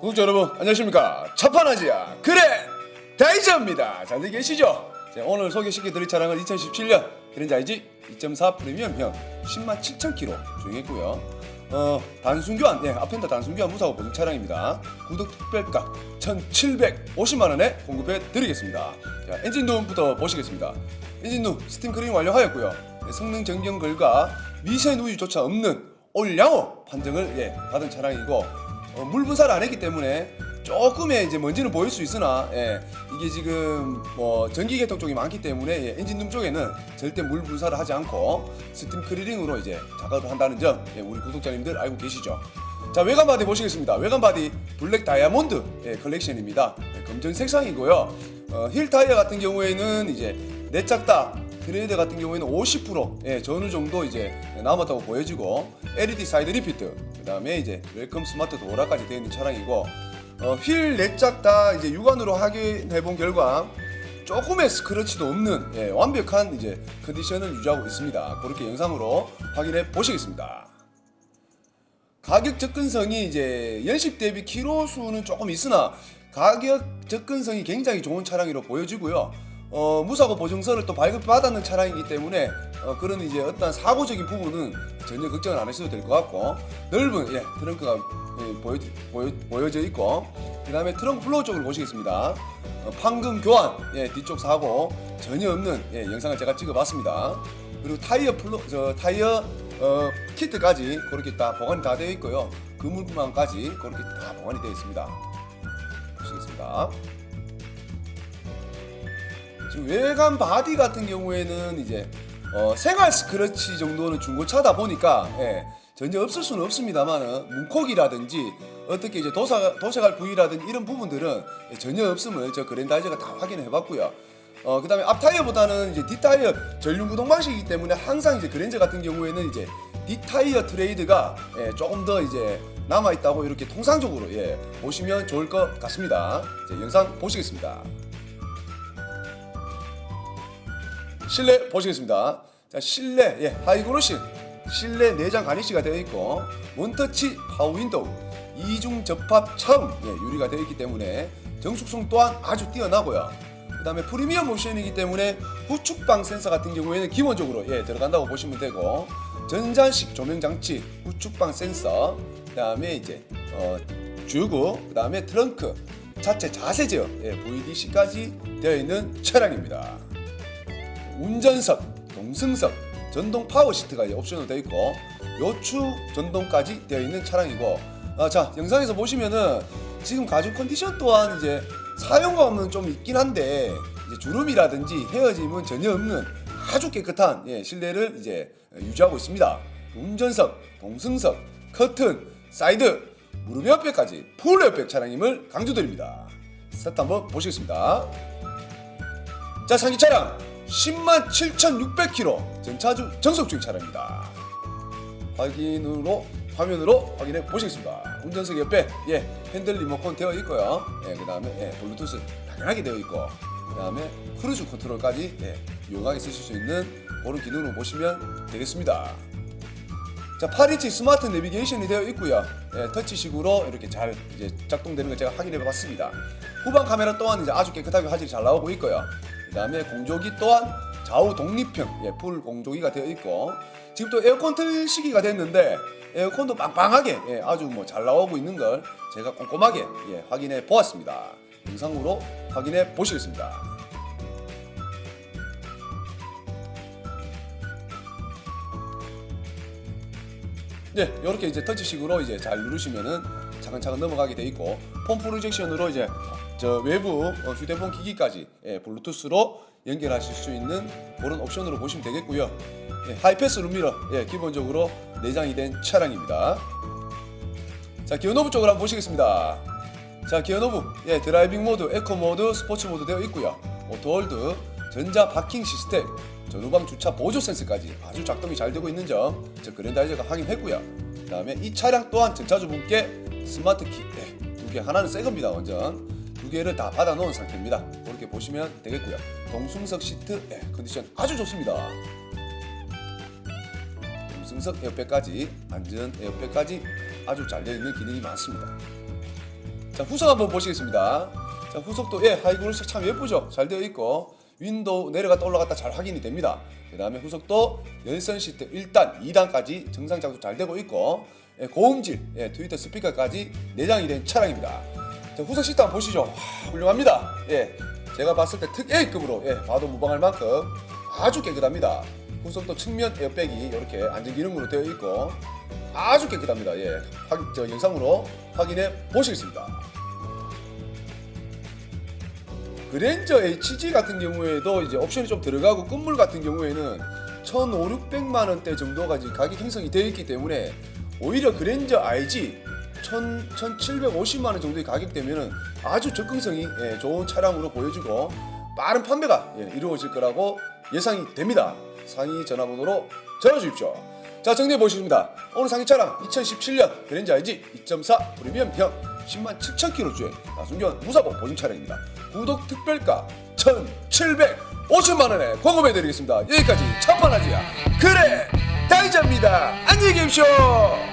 구독자 여러분 안녕하십니까? 첫판아지야. 그래! 다이저입니다. 잘들 계시죠? 자, 오늘 소개시켜 드릴 차량은 2017년 그랜저 IG 2.4 프리미엄형. 10만 7천 킬로 주행했고요. 어 단순교환. 예 앞엔더 단순교환 무사고 보증 차량입니다. 구독 특별가 1,750만 원에 공급해 드리겠습니다. 자 엔진룸부터 보시겠습니다. 엔진룸 스팀 클린 완료하였고요. 예, 성능 점검 결과 미세 누유조차 없는 올양호 판정을 예 받은 차량이고 어, 물 분사를 안 했기 때문에 조금의 이제 먼지는 보일 수 있으나 예, 이게 지금 뭐 전기 계통 쪽이 많기 때문에 예, 엔진룸 쪽에는 절대 물 분사를 하지 않고 스팀 클리닝으로 이제 작업을 한다는 점 예, 우리 구독자님들 알고 계시죠? 자 외관 바디 보시겠습니다. 외관 바디 블랙 다이아몬드 예, 컬렉션입니다. 예, 검정 색상이고요. 어, 힐 타이어 같은 경우에는 이제 내짝다 트레이드 같은 경우에는 50% 예, 전후 정도 이제 남았다고 보여지고 LED 사이드 리피트 그 다음에 이제 웰컴 스마트 도어라까지 되어 있는 차량이고 어, 휠 내짝 다 이제 육안으로 확인해 본 결과 조금의 스크래치도 없는 예, 완벽한 이제 컨디션을 유지하고 있습니다. 그렇게 영상으로 확인해 보시겠습니다. 가격 접근성이 이제 연식 대비 키로 수는 조금 있으나 가격 접근성이 굉장히 좋은 차량으로 보여지고요. 어, 무사고 보증서를 또 발급받았는 차량이기 때문에 어, 그런 이제 어떤 사고적인 부분은 전혀 걱정을 안 하셔도 될 것 같고 넓은 예, 트렁크가 예, 보여, 보여, 보여져 있고 그 다음에 트렁크 플로어 쪽을 보시겠습니다. 어, 판금 교환 예, 뒤쪽 사고 전혀 없는 예, 영상을 제가 찍어봤습니다. 그리고 타이어 플로 저 타이어 어, 키트까지 그렇게 다 보관이 다 되어 있고요. 그물망까지 그렇게 다 보관이 되어 있습니다. 보시겠습니다. 지금 외관 바디 같은 경우에는 이제 어, 생활 스크래치 정도는 중고차다 보니까 예, 전혀 없을 수는 없습니다만은 문콕이라든지 어떻게 이제 도사, 도색할 부위라든지 이런 부분들은 예, 전혀 없음을 저 그랜다이저가 다 확인해 봤고요. 어, 그 다음에 앞 타이어보다는 이제 뒷 타이어 전륜 구동 방식이기 때문에 항상 이제 그랜저 같은 경우에는 이제 뒷 타이어 트레이드가 예, 조금 더 이제 남아 있다고 이렇게 통상적으로 예, 보시면 좋을 것 같습니다. 이제 영상 보시겠습니다. 실내 보시겠습니다. 자, 실내 예, 하이그로시 실내 내장 가니시가 되어 있고 원터치 파워 윈도우 이중 접합 차음 예, 유리가 되어 있기 때문에 정숙성 또한 아주 뛰어나고요. 그 다음에 프리미엄 옵션이기 때문에 후축방 센서 같은 경우에는 기본적으로 예, 들어간다고 보시면 되고 전자식 조명 장치 후축방 센서 그 다음에 이제 어, 주구 그 다음에 트렁크 자체 자세 제어 예, VDC까지 되어 있는 차량입니다. 운전석, 동승석, 전동 파워 시트가 옵션으로 되어 있고 요추 전동까지 되어 있는 차량이고 아, 자 영상에서 보시면은 지금 가죽 컨디션 또한 이제 사용감은 좀 있긴 한데 이제 주름이라든지 헤어짐은 전혀 없는 아주 깨끗한 예, 실내를 이제 유지하고 있습니다. 운전석, 동승석, 커튼, 사이드, 무릎 옆에까지 풀 옆에 차량임을 강조드립니다. 스타트 한번 보시겠습니다. 자 상기 차량 10만 7,600km 전차주 정석 주행 차량입니다. 확인으로 화면으로 확인해 보시겠습니다. 운전석 옆에 예 핸들 리모컨 되어 있고요. 예 그다음에 예 블루투스 당연하게 되어 있고 그다음에 크루즈 컨트롤까지 예 유용하게 쓰실 수 있는 그런 기능으로 보시면 되겠습니다. 자 8인치 스마트 내비게이션이 되어 있고요. 예, 터치식으로 이렇게 잘 이제 작동되는 걸 제가 확인해 봤습니다. 후방 카메라 또한 이제 아주 깨끗하게 화질이 잘 나오고 있고요. 그 다음에 공조기 또한 좌우 독립형 예, 풀 공조기가 되어 있고 지금 또 에어컨 틀 시기가 됐는데 에어컨도 빵빵하게 예, 아주 뭐 잘 나오고 있는 걸 제가 꼼꼼하게 예, 확인해 보았습니다. 영상으로 확인해 보시겠습니다. 네, 이렇게 이제 터치식으로 이제 잘 누르시면은 차근차근 넘어가게 돼 있고 폰 프로젝션으로 이제 저 외부 어, 휴대폰 기기까지 예, 블루투스로 연결하실 수 있는 그런 옵션으로 보시면 되겠고요. 예, 하이패스 룸미러 예, 기본적으로 내장이 된 차량입니다. 자, 기어 노브 쪽을 한번 보시겠습니다. 자, 기어 노브 예, 드라이빙 모드, 에코 모드, 스포츠 모드 되어 있고요. 오토홀드, 전자 파킹 시스템, 전후방 주차 보조 센서까지 아주 작동이 잘 되고 있는 점, 저 그랜다이저가 확인했고요. 그 다음에 이 차량 또한 전차주분께 스마트 키 예, 두 개, 하나는 새 겁니다, 완전. 두 개를 다 받아 놓은 상태입니다. 그렇게 보시면 되겠고요. 동승석 시트 예, 컨디션 아주 좋습니다. 동승석 에어백까지 안전 에어백까지 아주 잘 되어 있는 기능이 많습니다. 자 후석 한번 보시겠습니다. 자 후석도 예 하이그루스 참 예쁘죠. 잘 되어 있고 윈도우 내려갔다 올라갔다 잘 확인이 됩니다. 그 다음에 후석도 열선 시트 1단, 2단까지 정상 작동 잘 되고 있고 예, 고음질, 예, 트위터 스피커까지 내장이 된 차량입니다. 자, 후석 시트 한번 보시죠. 하, 훌륭합니다. 예, 제가 봤을 때 특 A급으로 예, 봐도 무방할 만큼 아주 깨끗합니다. 후석도 측면 에어백이 이렇게 안전 기능으로 되어 있고 아주 깨끗합니다. 예, 확인, 저 영상으로 확인해 보시겠습니다. 그랜저 HG 같은 경우에도 이제 옵션이 좀 들어가고 끝물 같은 경우에는 1,500, 600만 원대 정도가 지금 가격 형성이 되어 있기 때문에 오히려 그랜저 IG 1,000, 1,750만 원 정도의 가격대면은 아주 접근성이 예, 좋은 차량으로 보여지고 빠른 판매가 예, 이루어질 거라고 예상이 됩니다. 상위 전화번호로 전화 주십시오. 자 정리해 보시겠습니다. 오늘 상위 차량 2017년 그랜저 IG 2.4 프리미엄형 10만 7천 킬로 주행 나순경 무사고 보증 차량입니다. 구독 특별가 1,750만 원에 공급해 드리겠습니다. 여기까지 첫판하지야 그래 다이자입니다. 안녕히 계십시오.